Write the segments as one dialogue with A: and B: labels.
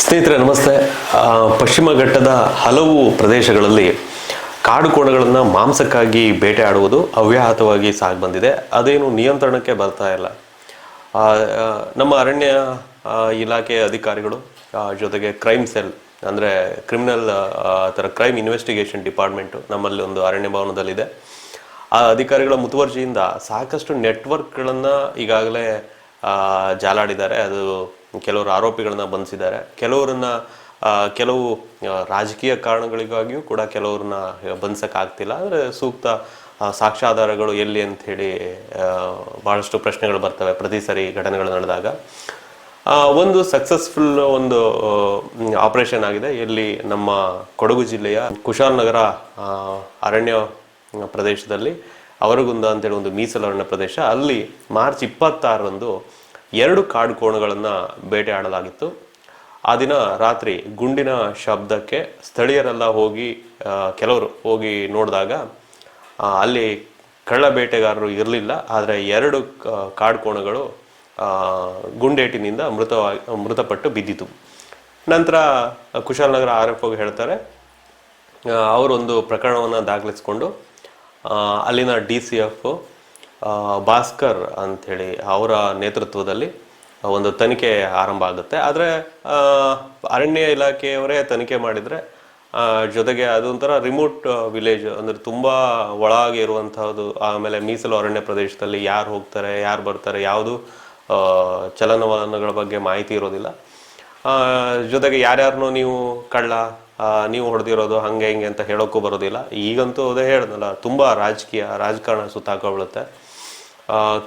A: ಸ್ನೇಹಿತರೆ, ನಮಸ್ತೆ. ಪಶ್ಚಿಮ ಘಟ್ಟದ ಹಲವು ಪ್ರದೇಶಗಳಲ್ಲಿ ಕಾಡು ಕೋಣಗಳನ್ನು ಮಾಂಸಕ್ಕಾಗಿ ಬೇಟೆಯಾಡುವುದು ಅವ್ಯಾಹತವಾಗಿ ಸಾಗ್ ಬಂದಿದೆ. ಅದೇನು ನಿಯಂತ್ರಣಕ್ಕೆ ಬರ್ತಾ ಇಲ್ಲ. ನಮ್ಮ ಅರಣ್ಯ ಇಲಾಖೆಯ ಅಧಿಕಾರಿಗಳು ಜೊತೆಗೆ ಕ್ರೈಮ್ ಸೆಲ್ ಅಂದರೆ ಕ್ರಿಮಿನಲ್ ಥರ ಕ್ರೈಮ್ ಇನ್ವೆಸ್ಟಿಗೇಷನ್ ಡಿಪಾರ್ಟ್ಮೆಂಟು ನಮ್ಮಲ್ಲಿ ಒಂದು ಅರಣ್ಯ ಭವನದಲ್ಲಿದೆ. ಆ ಅಧಿಕಾರಿಗಳ ಮುತುವರ್ಜಿಯಿಂದ ಸಾಕಷ್ಟು ನೆಟ್ವರ್ಕ್ಗಳನ್ನು ಈಗಾಗಲೇ ಜಾಲಾಡಿದ್ದಾರೆ. ಅದು ಕೆಲವರು ಆರೋಪಿಗಳನ್ನ ಬಂಧಿಸಿದ್ದಾರೆ. ಕೆಲವರನ್ನ ಕೆಲವು ರಾಜಕೀಯ ಕಾರಣಗಳಿಗಾಗಿಯೂ ಕೂಡ ಕೆಲವ್ರನ್ನ ಬಂಧಿಸೋಕ್ಕಾಗ್ತಿಲ್ಲ. ಆದರೆ ಸೂಕ್ತ ಸಾಕ್ಷ್ಯಾಧಾರಗಳು ಎಲ್ಲಿ ಆ, ಬಹಳಷ್ಟು ಪ್ರಶ್ನೆಗಳು ಬರ್ತವೆ ಪ್ರತಿ ಸರಿ ಘಟನೆಗಳು ನಡೆದಾಗ. ಒಂದು ಸಕ್ಸಸ್ಫುಲ್ ಒಂದು ಆಪರೇಷನ್ ಆಗಿದೆ. ಇಲ್ಲಿ ನಮ್ಮ ಕೊಡಗು ಜಿಲ್ಲೆಯ ಕುಶಾಲನಗರ ನಗರ ಅರಣ್ಯ ಪ್ರದೇಶದಲ್ಲಿ ಅವರಗುಂದ ಅಂತೇಳಿ ಒಂದು ಮೀಸಲು ಅರಣ್ಯ ಪ್ರದೇಶ. ಅಲ್ಲಿ ಮಾರ್ಚ್ ಇಪ್ಪತ್ತಾರರಂದು ಎರಡು ಕಾಡು ಕೋಣಗಳನ್ನು ಬೇಟೆಯಾಡಲಾಗಿತ್ತು ಆ ದಿನ ರಾತ್ರಿ ಗುಂಡಿನ ಶಬ್ದಕ್ಕೆ ಸ್ಥಳೀಯರೆಲ್ಲ ಹೋಗಿ ಕೆಲವರು ಹೋಗಿ ನೋಡಿದಾಗ ಅಲ್ಲಿ ಕಳ್ಳ ಬೇಟೆಗಾರರು ಇರಲಿಲ್ಲ, ಆದರೆ ಎರಡು ಕಾಡು ಕೋಣಗಳು ಗುಂಡೇಟಿನಿಂದ ಮೃತವಾಗಿ, ಮೃತಪಟ್ಟು ಬಿದ್ದಿತು. ನಂತರ ಕುಶಾಲನಗರ ಆರ್ ಎಫ್ ಹೇಳ್ತಾರೆ ಅವರೊಂದು ಪ್ರಕರಣವನ್ನು ದಾಖಲಿಸಿಕೊಂಡು ಅಲ್ಲಿನ ಡಿ ಸಿ ಎಫ್ ಭಾಸ್ಕರ್ ಅಂಥೇಳಿ ಅವರ ನೇತೃತ್ವದಲ್ಲಿ ಒಂದು ತನಿಖೆ ಆರಂಭ ಆಗುತ್ತೆ. ಆದರೆ ಅರಣ್ಯ ಇಲಾಖೆಯವರೇ ತನಿಖೆ ಮಾಡಿದರೆ ಜೊತೆಗೆ ಅದೊಂಥರ ರಿಮೋಟ್ ವಿಲೇಜ್ ಅಂದರೆ ತುಂಬ ಒಳಗೆ ಇರುವಂಥದ್ದು ಆಮೇಲೆ ಮೀಸಲು ಅರಣ್ಯ ಪ್ರದೇಶದಲ್ಲಿ ಯಾರು ಹೋಗ್ತಾರೆ, ಯಾರು ಬರ್ತಾರೆ, ಯಾವುದು ಚಲನವಲನಗಳ ಬಗ್ಗೆ ಮಾಹಿತಿ ಇರೋದಿಲ್ಲ. ಜೊತೆಗೆ ಯಾರ್ಯಾರನ್ನೂ ನೀವು ಕಳ್ಳ ನೀವು ಹೊಡೆದಿರೋದು ಹಂಗೆ ಹಿಂಗೆ ಅಂತ ಹೇಳೋಕ್ಕೂ ಬರೋದಿಲ್ಲ. ಈಗಂತೂ ಅದೇ ಹೇಳಿದ್ನಲ್ಲ ತುಂಬ ರಾಜಕೀಯ, ರಾಜಕಾರಣ ಸುತ್ತಾಕೊಳ್ಳುತ್ತೆ.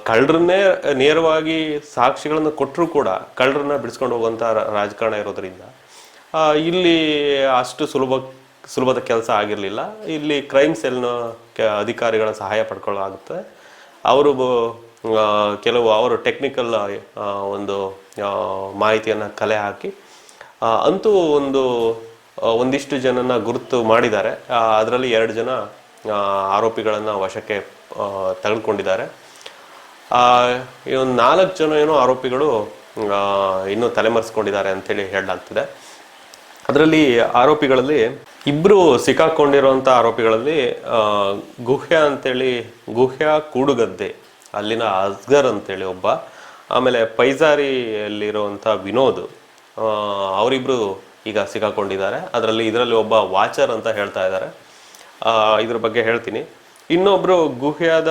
A: ಕಳ್ಳರನ್ನೇ ನೇರವಾಗಿ ಸಾಕ್ಷಿಗಳನ್ನು ಕೊಟ್ಟರು ಕೂಡ ಕಳ್ಳರನ್ನ ಬಿಡಿಸ್ಕೊಂಡು ಹೋಗುವಂಥ ರಾಜಕಾರಣ ಇರೋದ್ರಿಂದ ಇಲ್ಲಿ ಅಷ್ಟು ಸುಲಭ, ಸುಲಭದ ಕೆಲಸ ಆಗಿರಲಿಲ್ಲ. ಇಲ್ಲಿ ಕ್ರೈಮ್ ಸೆಲ್ನ ಅಧಿಕಾರಿಗಳ ಸಹಾಯ ಪಡ್ಕೊಳ್ಳಾಗುತ್ತೆ ಅವರು ಕೆಲವು ಅವರು ಟೆಕ್ನಿಕಲ್ ಒಂದು ಮಾಹಿತಿಯನ್ನು ಕಲೆ ಹಾಕಿ ಅಂತೂ ಒಂದು ಒಂದಿಷ್ಟು ಜನನ ಗುರುತು ಮಾಡಿದ್ದಾರೆ. ಅದರಲ್ಲಿ ಎರಡು ಜನ ಆರೋಪಿಗಳನ್ನು ವಶಕ್ಕೆ ತಗೊಂಡಿದ್ದಾರೆ ಒಂದು ನಾಲ್ಕು ಜನ ಏನೋ ಆರೋಪಿಗಳು ಇನ್ನೂ ತಲೆಮರೆಸ್ಕೊಂಡಿದ್ದಾರೆ ಅಂತೇಳಿ ಹೇಳಲಾಗ್ತಿದೆ. ಅದರಲ್ಲಿ ಆರೋಪಿಗಳಲ್ಲಿ ಇಬ್ರು ಸಿಕ್ಕಾಕೊಂಡಿರುವಂಥ ಆರೋಪಿಗಳಲ್ಲಿ ಗುಹ್ಯ ಅಂತೇಳಿ, ಗುಹ್ಯ ಕೂಡುಗದ್ದೆ, ಅಲ್ಲಿನ ಅಸ್ಗರ್ ಅಂತೇಳಿ ಒಬ್ಬ, ಆಮೇಲೆ ಪೈಜಾರಿಯಲ್ಲಿರುವಂಥ ವಿನೋದ್ ಅವರಿಬ್ಬರು ಈಗ ಸಿಕ್ಕಾಕೊಂಡಿದ್ದಾರೆ. ಅದರಲ್ಲಿ ಇದರಲ್ಲಿ ಒಬ್ಬ ವಾಚರ್ ಅಂತ ಹೇಳ್ತಾ ಇದ್ದಾರೆ. ಇದ್ರ ಬಗ್ಗೆ ಹೇಳ್ತೀನಿ. ಇನ್ನೊಬ್ರು ಗುಹ್ಯಾದ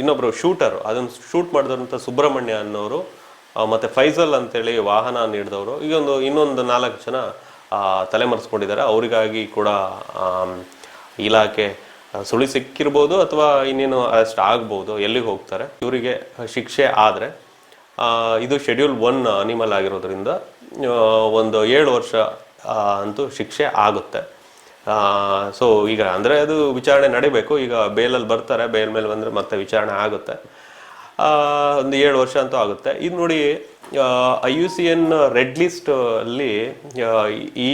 A: ಇನ್ನೊಬ್ರು ಶೂಟರ್, ಅದನ್ನು ಶೂಟ್ ಮಾಡಿದಂಥ ಸುಬ್ರಹ್ಮಣ್ಯ ಅನ್ನೋರು ಮತ್ತೆ ಫೈಸಲ್ ಅಂತೇಳಿ ವಾಹನ ನೀಡಿದವರು, ಈಗ ಒಂದು, ಇನ್ನೊಂದು ನಾಲ್ಕು ಜನ ತಲೆಮರೆಸ್ಕೊಂಡಿದ್ದಾರೆ. ಅವರಿಗಾಗಿ ಕೂಡ ಇಲಾಖೆ ಸುಳಿ ಸಿಕ್ಕಿರ್ಬೋದು ಅಥವಾ ಇನ್ನೇನು ಅರೆಸ್ಟ್ ಆಗ್ಬೋದು, ಎಲ್ಲಿಗೆ ಹೋಗ್ತಾರೆ, ಇವರಿಗೆ ಶಿಕ್ಷೆ ಆದರೆ ಇದು ಶೆಡ್ಯೂಲ್ ಒನ್ ಅನಿಮಲ್ ಆಗಿರೋದ್ರಿಂದ ಒಂದು ಏಳು ವರ್ಷ ಅಂತೂ ಶಿಕ್ಷೆ ಆಗುತ್ತೆ. ಸೊ ಈಗ ಅಂದರೆ ಅದು ವಿಚಾರಣೆ ನಡಿಬೇಕು. ಈಗ ಬೇಲಲ್ಲಿ ಬರ್ತಾರೆ ಬೇಲ್ ಮೇಲೆ ಬಂದರೆ ಮತ್ತೆ ವಿಚಾರಣೆ ಆಗುತ್ತೆ. ಒಂದು ಏಳು ವರ್ಷ ಅಂತೂ ಆಗುತ್ತೆ. ಇದು ನೋಡಿ I U C N red list ಅಲ್ಲಿ ಈ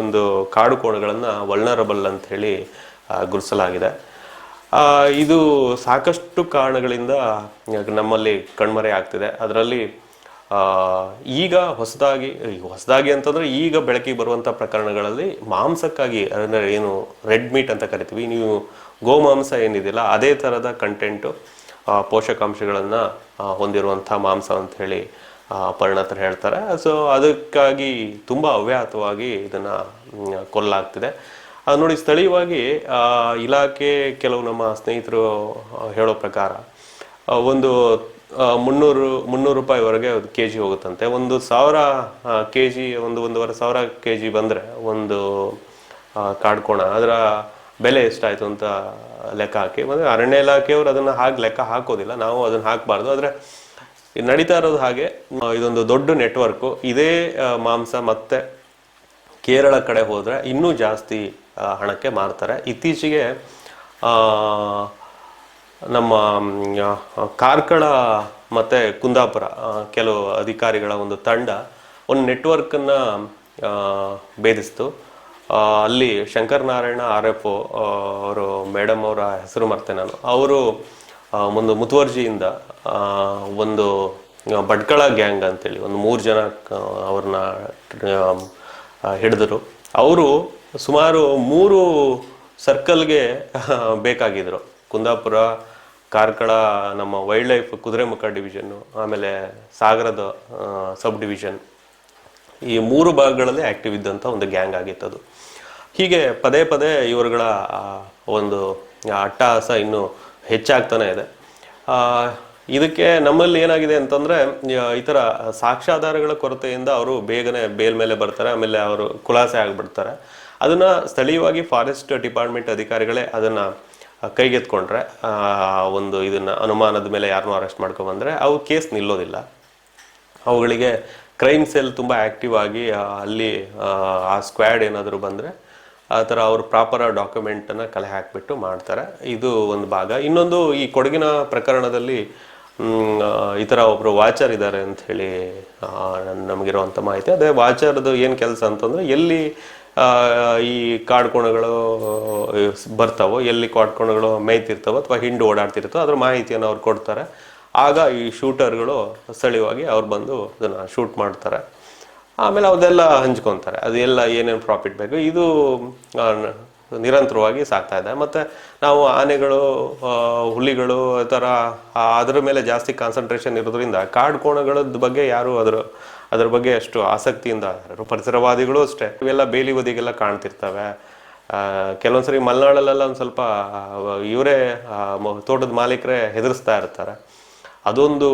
A: ಒಂದು ಕಾಡು ಕೋಣಗಳನ್ನು ವಲ್ನರಬಲ್ ಅಂತ ಹೇಳಿ ಗುರುಸಲಾಗಿದೆ. ಇದು ಸಾಕಷ್ಟು ಕಾರಣಗಳಿಂದ ನಮ್ಮಲ್ಲಿ ಕಣ್ಮರೆ ಆಗ್ತಿದೆ. ಅದರಲ್ಲಿ ಈಗ ಹೊಸದಾಗಿ ಹೊಸದಾಗಿ ಅಂತಂದ್ರೆ ಈಗ ಬೆಳಕಿಗೆ ಬರುವಂಥ ಪ್ರಕರಣಗಳಲ್ಲಿ ಮಾಂಸಕ್ಕಾಗಿ, ಅಂದರೆ ಏನು ರೆಡ್ ಮೀಟ್ ಅಂತ ಕರಿತೀವಿ, ನೀವು ಗೋಮಾಂಸ ಏನಿದೆಯಲ್ಲ, ಅದೇ ಥರದ ಕಂಟೆಂಟು ಪೋಷಕಾಂಶಗಳನ್ನು ಹೊಂದಿರುವಂಥ ಮಾಂಸ ಅಂತ ಹೇಳಿ ಪರಿಣತರು ಹೇಳ್ತಾರೆ. ಸೊ ಅದಕ್ಕಾಗಿ ತುಂಬ ಅವ್ಯಾಹತವಾಗಿ ಇದನ್ನು ಕೊಲ್ಲಾಗ್ತಿದೆ. ನೋಡಿ, ಸ್ಥಳೀಯವಾಗಿ ಇಲಾಖೆ ಕೆಲವು ನಮ್ಮ ಸ್ನೇಹಿತರು ಹೇಳೋ ಪ್ರಕಾರ ಒಂದು ಮುನ್ನೂರು ಮುನ್ನೂರು ರೂಪಾಯಿವರೆಗೆ ಒಂದು ಕೆ ಜಿ ಹೋಗುತ್ತಂತೆ. ಒಂದು ಸಾವಿರ ಕೆ ಜಿ ಒಂದು, ಒಂದೂವರೆ ಸಾವಿರ ಕೆ ಜಿ ಬಂದರೆ ಒಂದು ಕಾಡ್ಕೋಣ ಅದರ ಬೆಲೆ ಎಷ್ಟಾಯಿತು ಅಂತ ಲೆಕ್ಕ ಹಾಕಿ. ಮತ್ತು ಅರಣ್ಯ ಇಲಾಖೆಯವರು ಅದನ್ನು ಹಾಗೆ, ಲೆಕ್ಕ ಹಾಕೋದಿಲ್ಲ. ನಾವು ಅದನ್ನು ಹಾಕಬಾರ್ದು. ಆದರೆ ನಡೀತಾ ಇರೋದು ಹಾಗೆ. ಇದೊಂದು ದೊಡ್ಡ ನೆಟ್ವರ್ಕು. ಇದೇ ಮಾಂಸ ಮತ್ತೆ ಕೇರಳ ಕಡೆ ಹೋದರೆ ಇನ್ನೂ ಜಾಸ್ತಿ ಹಣಕ್ಕೆ ಮಾರ್ತಾರೆ. ಇತ್ತೀಚೆಗೆ ನಮ್ಮ ಕಾರ್ಕಳ ಮತ್ತು ಕುಂದಾಪುರ ಕೆಲವು ಅಧಿಕಾರಿಗಳ ಒಂದು ತಂಡ ಒಂದು ನೆಟ್ವರ್ಕನ್ನು ಭೇದಿಸ್ತು. ಅಲ್ಲಿ ಶಂಕರ್ ನಾರಾಯಣ ಆರ್ ಎಫ್ ಅವರು, ಮೇಡಮ್ ಅವರ ಹೆಸರು ಮರ್ತೆ ನಾನು. ಅವರು ಒಂದು ಮುತುವರ್ಜಿಯಿಂದ ಒಂದು ಭಟ್ಕಳ ಗ್ಯಾಂಗ್ ಅಂತೇಳಿ ಒಂದು ಮೂರು ಜನ ಅವ್ರನ್ನ ಹಿಡಿದರು. ಅವರು ಸುಮಾರು ಮೂರು ಸರ್ಕಲ್ಗೆ ಬೇಕಾಗಿದ್ರು. ಕುಂದಾಪುರ, ಕಾರ್ಕಳ, ನಮ್ಮ ವೈಲ್ಡ್ ಲೈಫ್ ಕುದುರೆಮುಖ ಡಿವಿಷನ್ನು ಆಮೇಲೆ ಸಾಗರದ ಸಬ್ ಡಿವಿಷನ್ ಈ ಮೂರು ಭಾಗಗಳಲ್ಲಿ ಆ್ಯಕ್ಟಿವ್ ಇದ್ದಂಥ ಒಂದು ಗ್ಯಾಂಗ್ ಆಗಿತ್ತು ಅದು. ಹೀಗೆ ಪದೇ ಪದೇ ಇವರುಗಳ ಒಂದು ಅಟ್ಟಹಾಸ ಇನ್ನೂ ಹೆಚ್ಚಾಗ್ತಾನೆ ಇದೆ. ಇದಕ್ಕೆ ನಮ್ಮಲ್ಲಿ ಏನಾಗಿದೆ ಅಂತಂದರೆ ಈ ಥರ ಸಾಕ್ಷ್ಯಾಧಾರಗಳ ಕೊರತೆಯಿಂದ ಅವರು ಬೇಗನೆ ಬೇಲ್ ಮೇಲೆ ಬರ್ತಾರೆ, ಆಮೇಲೆ ಅವರು ಖುಲಾಸೆ ಆಗಿಬಿಡ್ತಾರೆ. ಅದನ್ನು ಸ್ಥಳೀಯವಾಗಿ ಫಾರೆಸ್ಟ್ ಡಿಪಾರ್ಟ್ಮೆಂಟ್ ಅಧಿಕಾರಿಗಳೇ ಅದನ್ನ ಕೈಗೆತ್ಕೊಂಡ್ರೆ ಒಂದು ಇದನ್ನ ಅನುಮಾನದ ಮೇಲೆ ಯಾರನ್ನೂ ಅರೆಸ್ಟ್ ಮಾಡ್ಕೊಂಬಂದ್ರೆ ಅವು ಕೇಸ್ ನಿಲ್ಲೋದಿಲ್ಲ. ಅವುಗಳಿಗೆ ಕ್ರೈಮ್ ಸೆಲ್ ತುಂಬ ಆಕ್ಟಿವ್ ಆಗಿ ಅಲ್ಲಿ ಆ, ಸ್ಕ್ವಾಡ್ ಏನಾದರೂ ಬಂದರೆ ಆ ಥರ ಅವರು ಪ್ರಾಪರ್ ಡಾಕ್ಯುಮೆಂಟನ್ನು ಕಲೆ ಹಾಕಿಬಿಟ್ಟು ಮಾಡ್ತಾರೆ. ಇದು ಒಂದು ಭಾಗ. ಇನ್ನೊಂದು ಈ ಕೊಡಗಿನ ಪ್ರಕರಣದಲ್ಲಿ ಈ ಥರ ಒಬ್ಬರು ವಾಚರ್ ಇದ್ದಾರೆ ನನ್- ನಮಗಿರುವಂಥ ಮಾಹಿತಿ. ಅದೇ ವಾಚರ್ದು ಏನು ಕೆಲಸ ಅಂತಂದರೆ ಎಲ್ಲಿ ಈ ಕಾಡ್ಕೋಣಗಳು ಬರ್ತಾವೋ, ಎಲ್ಲಿ ಕಾಡ್ಕೋಣಗಳು ಮೇಯ್ತಿರ್ತಾವೋ ಅಥವಾ ಹಿಂಡು ಓಡಾಡ್ತಿರ್ತಾವೋ ಅದ್ರ ಮಾಹಿತಿಯನ್ನು ಅವ್ರು ಕೊಡ್ತಾರೆ. ಆಗ ಈ ಶೂಟರ್ಗಳು ಸ್ಥಳೀಯವಾಗಿ ಅವ್ರು ಬಂದು ಅದನ್ನು ಶೂಟ್ ಮಾಡ್ತಾರೆ. ಆಮೇಲೆ ಅದೆಲ್ಲ ಹಂಚ್ಕೊತಾರೆ. ಅದೆಲ್ಲ ಏನೇನು ಪ್ರಾಫಿಟ್ ಬೇಕು. ಇದು ನಿರಂತರವಾಗಿ ಸಾಕ್ತಾ ಇದೆ. ಮತ್ತು ನಾವು ಆನೆಗಳು ಹುಲಿಗಳು ಥರ ಅದರ ಮೇಲೆ ಜಾಸ್ತಿ ಕಾನ್ಸಂಟ್ರೇಷನ್ ಇರೋದ್ರಿಂದ ಕಾಡು ಕೋಣಗಳದ ಬಗ್ಗೆ ಯಾರು ಅದರ, ಅದ್ರ ಬಗ್ಗೆ ಅಷ್ಟು ಆಸಕ್ತಿಯಿಂದ ಪರಿಸರವಾದಿಗಳು ಅಷ್ಟೇ. ಇವೆಲ್ಲ ಬೇಲಿ ಬದಿಗೆಲ್ಲ ಕಾಣ್ತಿರ್ತವೆ. ಕೆಲವೊಂದ್ಸರಿ ಮಲೆನಾಡಲ್ಲೆಲ್ಲ ಒಂದು ಸ್ವಲ್ಪ ಇವರೇ ತೋಟದ ಮಾಲೀಕರೇ ಹೆದರಿಸ್ತಾ ಇರ್ತಾರೆ. ಅದೊಂದು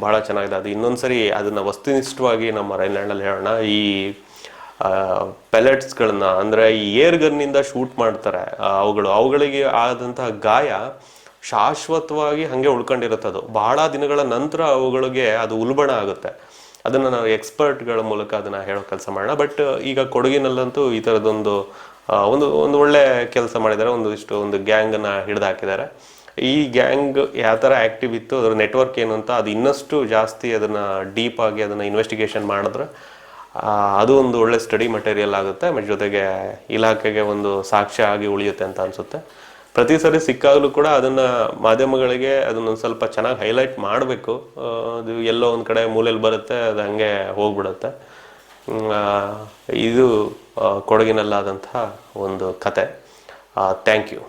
A: ಬಹಳ ಚೆನ್ನಾಗಿದೆ. ಅದು ಇನ್ನೊಂದ್ಸರಿ ಅದನ್ನ ವಸ್ತುನಿಷ್ಠವಾಗಿ ನಮ್ಮ ರೈಲ್ಯಾಂಡಲ್ಲಿ ಹೇಳೋಣ. ಈ ಪೆಲೆಟ್ಸ್ಗಳನ್ನ ಅಂದ್ರೆ ಈ ಏರ್ ಗನ್ನಿಂದ ಶೂಟ್ ಮಾಡ್ತಾರೆ ಅವುಗಳು, ಅವುಗಳಿಗೆ ಆದಂತಹ ಗಾಯ ಶಾಶ್ವತವಾಗಿ ಹಂಗೆ ಉಳ್ಕೊಂಡಿರುತ್ತೆ ಅದು. ಬಹಳ ದಿನಗಳ ನಂತರ ಅವುಗಳಿಗೆ ಅದು ಉಲ್ಬಣ ಆಗುತ್ತೆ. ಅದನ್ನ ನಾವು ಎಕ್ಸ್ಪರ್ಟ್ಗಳ ಮೂಲಕ ಅದನ್ನು ಹೇಳೋ ಕೆಲಸ ಮಾಡೋಣ. ಬಟ್ ಈಗ ಕೊಡಗಿನಲ್ಲಂತೂ ಈ ಥರದೊಂದು ಒಂದು ಒಂದು ಒಳ್ಳೆ ಕೆಲಸ ಮಾಡಿದ್ದಾರೆ. ಒಂದು ಇಷ್ಟು ಒಂದು ಗ್ಯಾಂಗನ್ನ ಹಿಡಿದು ಹಾಕಿದ್ದಾರೆ ಈ ಗ್ಯಾಂಗ್ ಯಾವ ಥರ ಆಕ್ಟಿವ್ ಇತ್ತು, ಅದರ ನೆಟ್ವರ್ಕ್ ಏನು ಅಂತ ಅದು ಇನ್ನಷ್ಟು ಜಾಸ್ತಿ ಅದನ್ನ ಡೀಪ್ ಆಗಿ ಅದನ್ನ ಇನ್ವೆಸ್ಟಿಗೇಷನ್ ಮಾಡಿದ್ರೆ. ಅದು ಒಂದು ಒಳ್ಳೆ ಸ್ಟಡಿ ಮಟೀರಿಯಲ್ ಆಗುತ್ತೆ. ಜೊತೆಗೆ ಇಲಾಖೆಗೆ ಒಂದು ಸಾಕ್ಷ್ಯ ಆಗಿ ಉಳಿಯುತ್ತೆ ಅಂತ ಅನ್ಸುತ್ತೆ. ಪ್ರತಿ ಸರಿ ಸಿಕ್ಕಾಗಲೂ ಕೂಡ ಅದನ್ನ ಮಾಧ್ಯಮಗಳಿಗೆ ಅದನ್ನ ಒಂದ್ ಸ್ವಲ್ಪ ಚೆನ್ನಾಗಿ ಹೈಲೈಟ್ ಮಾಡಬೇಕು. ಅದು ಎಲ್ಲೋ ಒಂದು ಕಡೆ ಮೂಲೆಯಲ್ಲಿ ಬರುತ್ತೆ, ಅದು ಹಂಗೆ ಹೋಗ್ಬಿಡುತ್ತೆ. ಇದು ಕೊಡಗಿನಲ್ಲಾದಂತಹ ಒಂದು ಕತೆ. Thank you